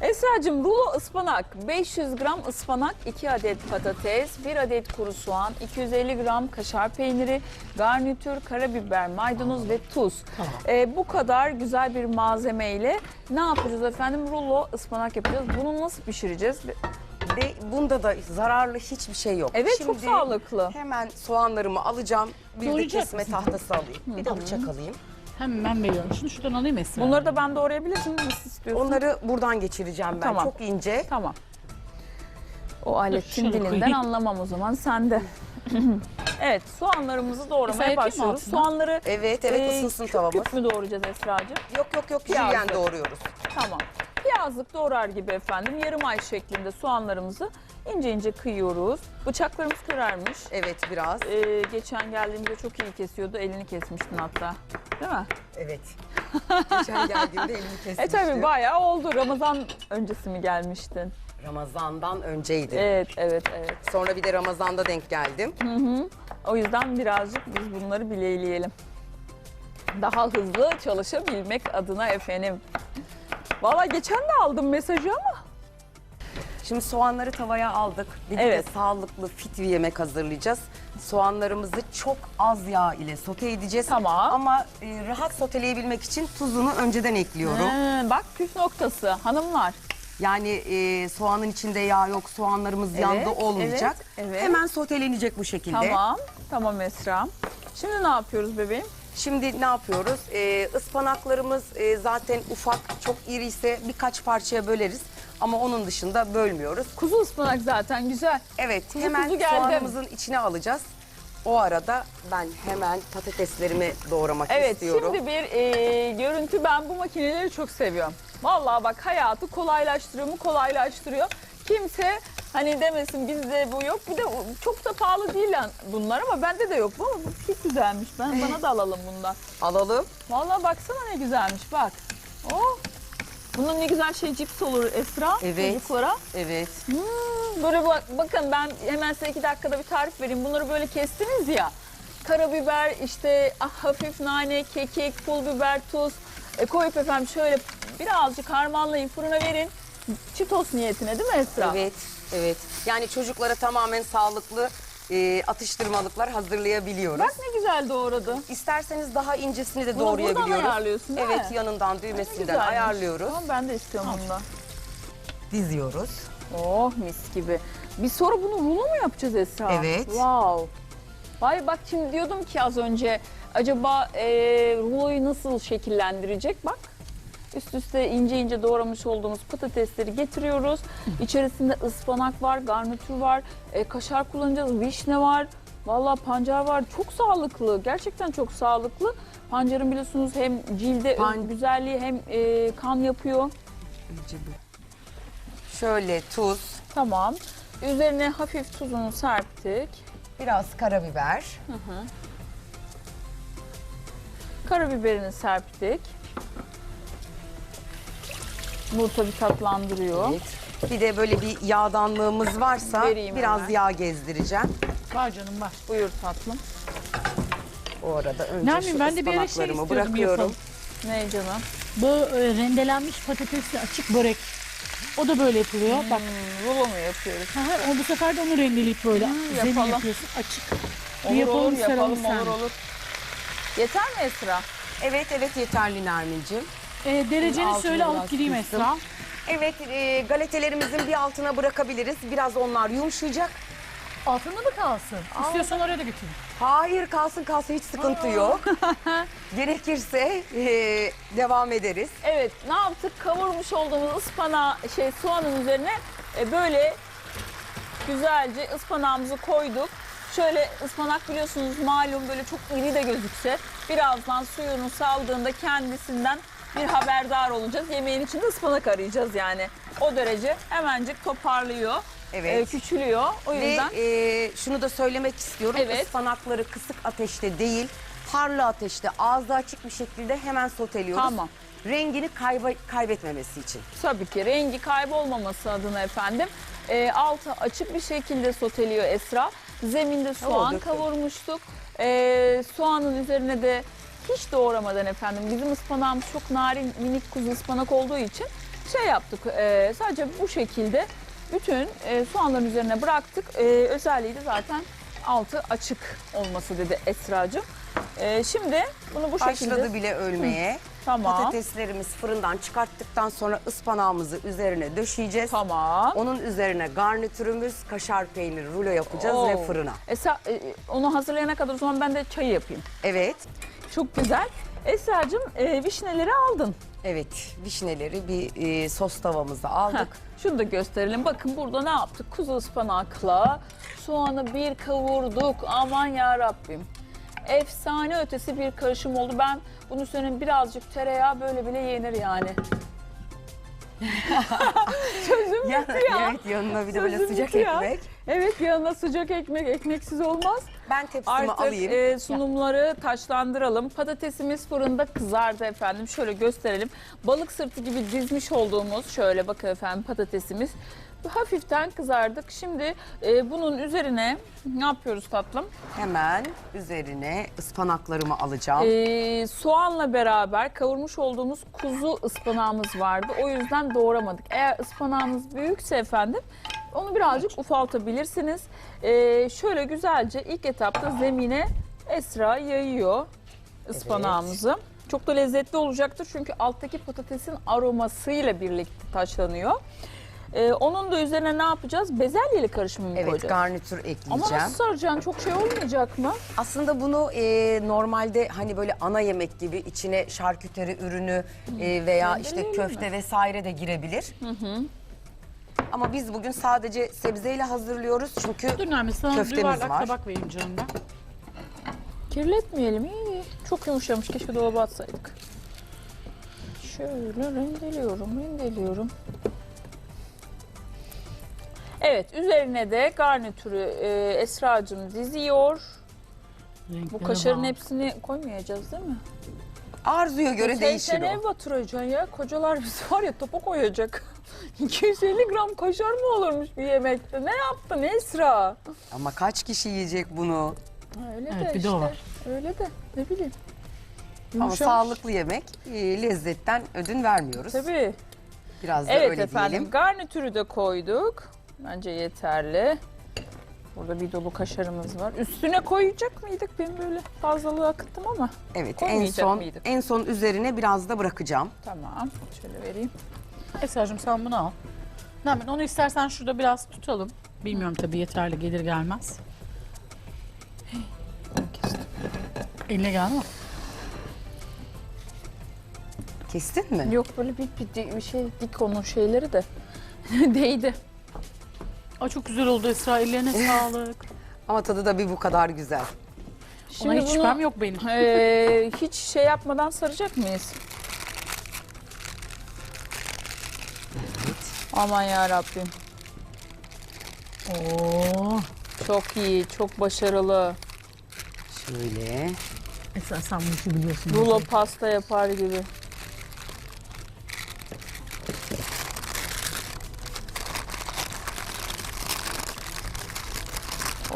Esra'cığım rulo ıspanak, 500 gram ıspanak, 2 adet patates, 1 adet kuru soğan, 250 gram kaşar peyniri, garnitür, karabiber, maydanoz ve tuz. Tamam. Ee, bu kadar güzel bir malzemeyle ne yapacağız efendim? Rulo ıspanak yapacağız. Bunu nasıl pişireceğiz? Ve bunda da zararlı hiçbir şey yok. Evet çok Şimdi sağlıklı. Hemen soğanlarımı alacağım. Bir de Doğrayacak kesme tahtası alayım. Bir de bıçak alayım. Hemen veriyorum. Şunu şuradan alayım Esra. Bunları da ben doğrayabilirsin nasıl istiyorsun? Onları buradan geçireceğim ben. Tamam. Çok ince. Tamam. O aletin dilinden koyayım. anlamam o zaman sende. evet soğanlarımızı doğramaya Mesela yapayım mı başlıyoruz. altına? Soğanları Evet evet e, ısınsın küp tavamız. küp mü doğrayacağız Esra'cığım? Yok yok yok jülyen doğruyoruz. Tamam. Piyazlık doğrar gibi efendim yarım ay şeklinde soğanlarımızı ince ince kıyıyoruz. Bıçaklarımız kırarmış. Evet biraz. Ee, geçen geldiğimde çok iyi kesiyordu. Elini kesmiştin hatta. Değil mi? Evet. Geçen geldiğimde elimi kesmişti. E tabii bayağı oldu. Ramazan öncesi mi gelmiştin? Ramazandan önceydi. Evet, evet, evet. Sonra bir de Ramazan'da denk geldim. O yüzden birazcık biz bunları bileyleyelim. Daha hızlı çalışabilmek adına efendim. Valla geçen de aldım mesajı ama. Şimdi soğanları tavaya aldık. Bir de Evet. sağlıklı fit bir yemek hazırlayacağız. Soğanlarımızı çok az yağ ile sote edeceğiz. Tamam. Ama e, rahat soteleyebilmek için tuzunu önceden ekliyorum. He, bak püf noktası hanımlar. Yani e, soğanın içinde yağ yok, soğanlarımız Evet, yandı olmayacak. evet, evet. Hemen sotelenecek bu şekilde. Tamam. Tamam Esra. Şimdi ne yapıyoruz bebeğim? Şimdi ne yapıyoruz? E, ıspanaklarımız e, zaten ufak, çok iri ise birkaç parçaya böleriz. Ama onun dışında bölmüyoruz. Kuzu ıspanak zaten güzel. Evet, Kuzu hemen kuzu geldi. soğanımızın içine alacağız. O arada ben hemen patateslerimi doğramak Evet istiyorum. şimdi bir e, görüntü ben bu makineleri çok seviyorum. Vallahi bak hayatı kolaylaştırıyor mu kolaylaştırıyor. Kimse hani demesin bizde bu yok. Bir de çok da pahalı değil lan bunlar ama bende de yok bu ama bu çok güzelmiş. Ben bana da alalım bundan. Alalım. Vallahi baksana ne güzelmiş bak. Oh. Bunun ne güzel şey cips olur Esra Evet. çocuklara. Evet. Hmm, böyle bak, bakın ben hemen size iki dakikada bir tarif vereyim. Bunları böyle kestiniz ya. Karabiber, işte ah, hafif nane, kekik, pul biber, tuz e, koyup efendim şöyle birazcık harmanlayın fırına verin. Çitos niyetine değil mi Esra? Evet, evet. Yani çocuklara tamamen sağlıklı e, atıştırmalıklar hazırlayabiliyoruz. Bak ne güzel doğradı. İsterseniz daha incesini de Bunu doğrayabiliyoruz. ayarlıyorsun değil mi? Evet, yanından Ne düğmesinden güzelmiş. ayarlıyoruz. Tamam ben de istiyorum bunu. Diziyoruz. Oh mis gibi. Biz sonra bunu rulo mu yapacağız Esra? Evet. Wow. Vay bak şimdi diyordum ki az önce acaba e, ruloyu nasıl şekillendirecek bak. Üst üste ince ince doğramış olduğumuz patatesleri getiriyoruz. İçerisinde ıspanak var, garnitür var, e, kaşar kullanacağız, vişne var. Vallahi pancar var. Çok sağlıklı. Gerçekten çok sağlıklı. Pancarın biliyorsunuz hem cilde Pan- güzelliği hem e, kan yapıyor. Şöyle tuz, Tamam. Üzerine hafif tuzunu serptik. biraz karabiber. Karabiberini serptik. Bu tabii tatlandırıyor. Evet. Bir de böyle bir yağdanlığımız varsa Vereyim biraz hemen. yağ gezdireceğim. Var canım var. Buyur tatlım. O arada önce Nermin, şu ben de bir ara şey istiyordum bırakıyorum. yapalım. Ne canım? Bu e, rendelenmiş patatesli açık börek. O da böyle yapılıyor. Bak. Hmm, rulo mu yapıyoruz? Ha, ha, o bu sefer de onu rendeleyip böyle zemin yapalım. yapıyorsun açık. Bir Olur yapalım, olur yapalım saralım olur sen. olur. Yeter mi Esra? Evet evet yeterli Nermin'ciğim. E, dereceni söyle alıp gireyim kıstım. Esra. Evet e, galetelerimizin bir altına bırakabiliriz. Biraz onlar yumuşayacak. Altında mı kalsın? İstiyorsan oraya da götürün. Hayır kalsın kalsın hiç sıkıntı yok. Gerekirse e, devam ederiz. Evet ne yaptık? Kavurmuş olduğumuz ıspanağı şey soğanın üzerine e, böyle güzelce ıspanağımızı koyduk. Şöyle ıspanak biliyorsunuz malum böyle çok iri de gözükse birazdan suyunu saldığında kendisinden bir haberdar olacağız. Yemeğin içinde ıspanak arayacağız yani. O derece hemencik toparlıyor. Evet. e, küçülüyor. O Ve yüzden e, şunu da söylemek istiyorum. Evet. Ispanakları kısık ateşte değil, harlı ateşte ağzı açık bir şekilde hemen soteliyoruz. Tamam. Rengini kayba- kaybetmemesi için. tabii ki rengi kaybolmaması adına efendim e, altı açık bir şekilde soteliyor Esra. Zeminde soğan kavurmuştuk. E, soğanın üzerine de hiç doğramadan efendim bizim ıspanağımız çok narin minik kuzu ıspanak olduğu için şey yaptık. e, sadece bu şekilde bütün e, soğanların üzerine bıraktık. E, özelliği de zaten altı açık olması dedi Esra'cığım. E, şimdi bunu bu şekilde Başladı bile ölmeye. tamam. Patateslerimiz fırından çıkarttıktan sonra ıspanağımızı üzerine döşeyeceğiz. Tamam. Onun üzerine garnitürümüz kaşar peynir rulo yapacağız Oo. ve fırına. Esra, e, onu hazırlayana kadar o zaman ben de çayı yapayım. Evet. Çok güzel. Esra'cığım e, vişneleri aldın. Evet, vişneleri bir e, sos tavamıza aldık. Heh, şunu da gösterelim. Bakın burada ne yaptık? Kuzu ıspanakla soğanı bir kavurduk. Aman ya Rabbim. Efsane ötesi bir karışım oldu. Ben bunun üstüne birazcık tereyağı böyle bile yenir yani. Sözüm Ya- bitti ya. Evet, yanına bir de böyle Sözüm sıcak bitti ya. ekmek. Evet yanına sıcak ekmek, ekmeksiz olmaz. Ben tepsimi Artık alayım. e, sunumları taşlandıralım. Patatesimiz fırında kızardı efendim. Şöyle gösterelim. Balık sırtı gibi dizmiş olduğumuz şöyle bakın efendim patatesimiz hafiften kızardık. Şimdi e, bunun üzerine ne yapıyoruz tatlım? Hemen üzerine ıspanaklarımı alacağım. E, soğanla beraber kavurmuş olduğumuz kuzu ıspanağımız vardı. O yüzden doğramadık. Eğer ıspanağınız büyükse efendim onu birazcık ufaltabilirsiniz. E, şöyle güzelce ilk etapta zemine Esra yayıyor ıspanağımızı. Çok da lezzetli olacaktır çünkü alttaki patatesin aromasıyla birlikte taşlanıyor. E, onun da üzerine ne yapacağız? Bezelyeli karışımı mı evet, koyacağız? garnitür Ama ekleyeceğim. nasıl saracaksın? Çok şey olmayacak mı? Aslında bunu e, normalde hani böyle ana yemek gibi içine şarküteri ürünü e, veya işte Rendeleyelim köfte vesaire de girebilir. Ama biz bugün sadece sebzeyle hazırlıyoruz çünkü Dur Nermin sana Köftemiz yuvarlak var. tabak vereyim canım ben. Kirletmeyelim. iyi iyi. Çok yumuşamış. Keşke dolaba atsaydık. Şöyle rendeliyorum, rendeliyorum. Evet, üzerine de garnitürü e, Esra'cığım diziyor. Bu Renklere kaşarın bak. hepsini koymayacağız değil mi? arzuya göre Sen- değişir Sen o. ev batıracaksın ya. Kocalar bizi var ya topa koyacak. 250 gram kaşar mı olurmuş bir yemekte? Ne yaptın Esra? Ama kaç kişi yiyecek bunu? Ha, Öyle Evet, de bir de işte. o var. Öyle de ne bileyim. Ama Yumuşamış. sağlıklı yemek e, lezzetten ödün vermiyoruz. Tabii. Biraz da Evet öyle efendim diyelim. garnitürü de koyduk. Bence yeterli. Burada bir dolu kaşarımız var. Üstüne koyacak mıydık? Ben böyle fazlalığı akıttım ama. Evet en koymayacak son mıydık? en son üzerine biraz da bırakacağım. Tamam. Şöyle vereyim. Esra'cığım sen bunu al. Nermin onu istersen şurada biraz tutalım. Bilmiyorum tabii yeterli gelir gelmez. Eline geldi mi? Kestin mi? Yok böyle bir, bir, bir şey dik onun şeyleri de. Değdi. Aa, çok güzel oldu Esra ellerine sağlık. Ama tadı da bir bu kadar güzel. Ona hiç şüphem yok benim. eee, hiç şey yapmadan saracak mıyız? Aman ya Rabbim. Oo. Çok iyi, çok başarılı. Şöyle. Esra sen bu işi biliyorsun. Rulo pasta yapar gibi.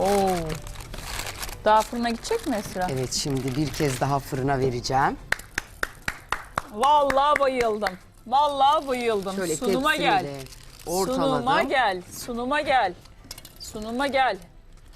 Oo. Daha fırına gidecek mi Esra? Evet şimdi bir kez daha fırına vereceğim. Vallahi bayıldım. Vallahi bayıldım. Şöyle Sunuma gel. ortaladım. Sunuma gel. Sunuma gel. Sunuma gel.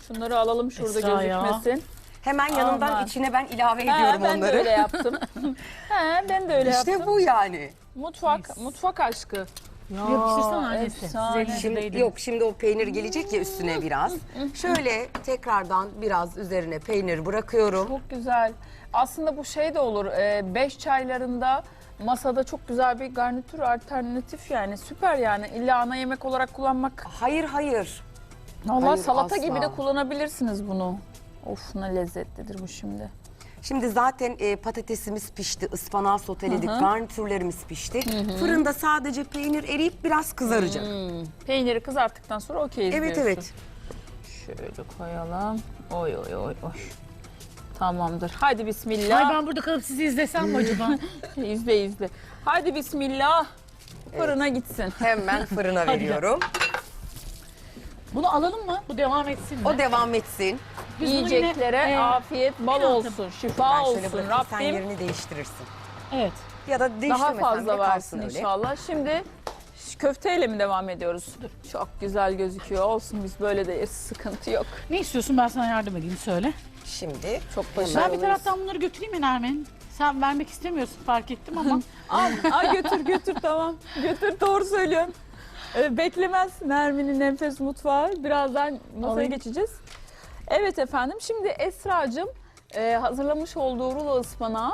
Şunları alalım şurada Esra ya. gözükmesin. Hemen yanından Aman. içine ben ilave He, ediyorum ben onları. de öyle yaptım. He, ben de öyle İşte yaptım. bu yani. Mutfak, mutfak aşkı. Yapıştırsana annesi. efsane. Şimdi, değdim. yok şimdi o peynir gelecek ya üstüne biraz. Şöyle tekrardan biraz üzerine peynir bırakıyorum. Çok güzel. Aslında bu şey de olur. e, Beş çaylarında masada çok güzel bir garnitür alternatif yani. Süper yani. İlla ana yemek olarak kullanmak. Hayır hayır. Hayır, salata asla. gibi de kullanabilirsiniz bunu. Of ne lezzetlidir bu şimdi. Şimdi zaten e, patatesimiz pişti, ıspanağı soteledik, garnitürlerimiz pişti. Fırında sadece peynir eriyip biraz kızaracak. Peyniri kızarttıktan sonra okeyiz Evet diyorsun. evet. Şöyle koyalım. Oy oy oy oy. Tamamdır. Hadi bismillah. Ay ben burada kalıp sizi izlesem mi acaba? İzle izle. Hadi bismillah. Fırına gitsin. Hemen fırına veriyorum. Bunu alalım mı? Bu devam etsin mi? O devam etsin. Biz bunu Yiyeceklere yine, e, afiyet bal olsun, şifa Ben şöyle olsun bırakayım sen Rabbim. yerini değiştirirsin. Evet. Ya da Daha değiştirmesen fazla bile kalsın versin öyle. inşallah. Şimdi Köfteyle mi devam ediyoruz? Çok güzel gözüküyor. Olsun biz böyle de yeriz. Sıkıntı yok. Ne istiyorsun ben sana yardım edeyim söyle. Şimdi Çok Ben başarılıyız. bir taraftan bunları götüreyim mi Nermin? Sen vermek istemiyorsun fark ettim ama. Al, al götür götür tamam. Götür doğru söylüyorsun. Ee, beklemez Nermin'in enfes mutfağı. Birazdan masaya Alayım. geçeceğiz. Evet efendim şimdi Esra'cığım e, hazırlamış olduğu rulo ıspanağı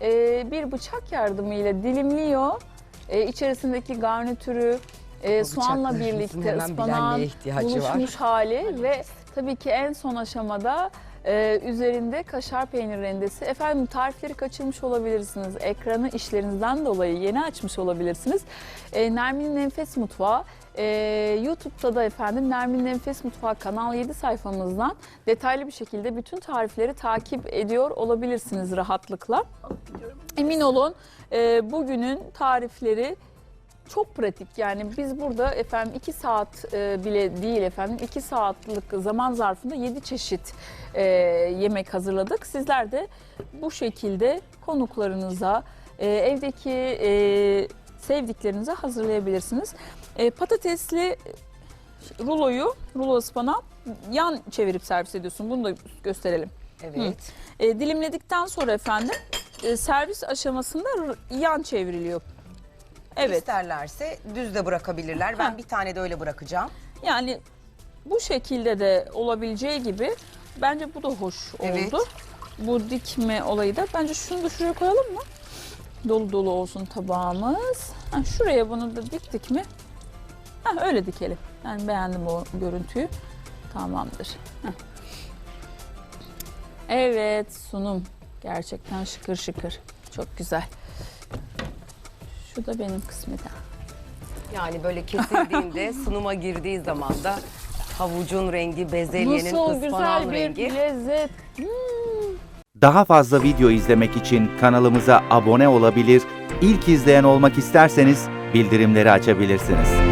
e, bir bıçak yardımıyla dilimliyor. E, içerisindeki garnitürü e, soğanla birlikte ıspanağın ihtiyacı var. buluşmuş hali ve tabii ki en son aşamada ee, üzerinde kaşar peynir rendesi. Efendim tarifleri kaçırmış olabilirsiniz. Ekranı işlerinizden dolayı yeni açmış olabilirsiniz. Ee, Nermin'in Enfes Mutfağı. Ee, YouTube'da da efendim Nermin'in Enfes Mutfağı Kanal 7 sayfamızdan detaylı bir şekilde bütün tarifleri takip ediyor olabilirsiniz rahatlıkla. Emin olun e, bugünün tarifleri çok pratik yani biz burada efendim 2 saat e, bile değil efendim 2 saatlik zaman zarfında 7 çeşit e, yemek hazırladık. Sizler de bu şekilde konuklarınıza e, evdeki e, sevdiklerinize hazırlayabilirsiniz. E, patatesli ruloyu, rulo ıspanağı yan çevirip servis ediyorsun. Bunu da gösterelim. evet. E, dilimledikten sonra efendim e, servis aşamasında yan çevriliyor. Evet. İsterlerse düz de bırakabilirler. Ben Ha. bir tane de öyle bırakacağım. Yani bu şekilde de olabileceği gibi bence bu da hoş Evet. oldu. Bu dikme olayı da bence şunu da şuraya koyalım mı? Dolu dolu olsun tabağımız. Ha, şuraya bunu da diktik mi? Ha, öyle dikelim. Ben beğendim o görüntüyü. Tamamdır. Heh. Evet sunum. Gerçekten şıkır şıkır. Çok güzel. Şu da benim kısmetim. Yani böyle kesildiğinde sunuma girdiği zaman da havucun rengi, bezelyenin, Nasıl ıspanağın güzel bir rengi. lezzet. Daha fazla video izlemek için kanalımıza abone olabilir, ilk izleyen olmak isterseniz bildirimleri açabilirsiniz.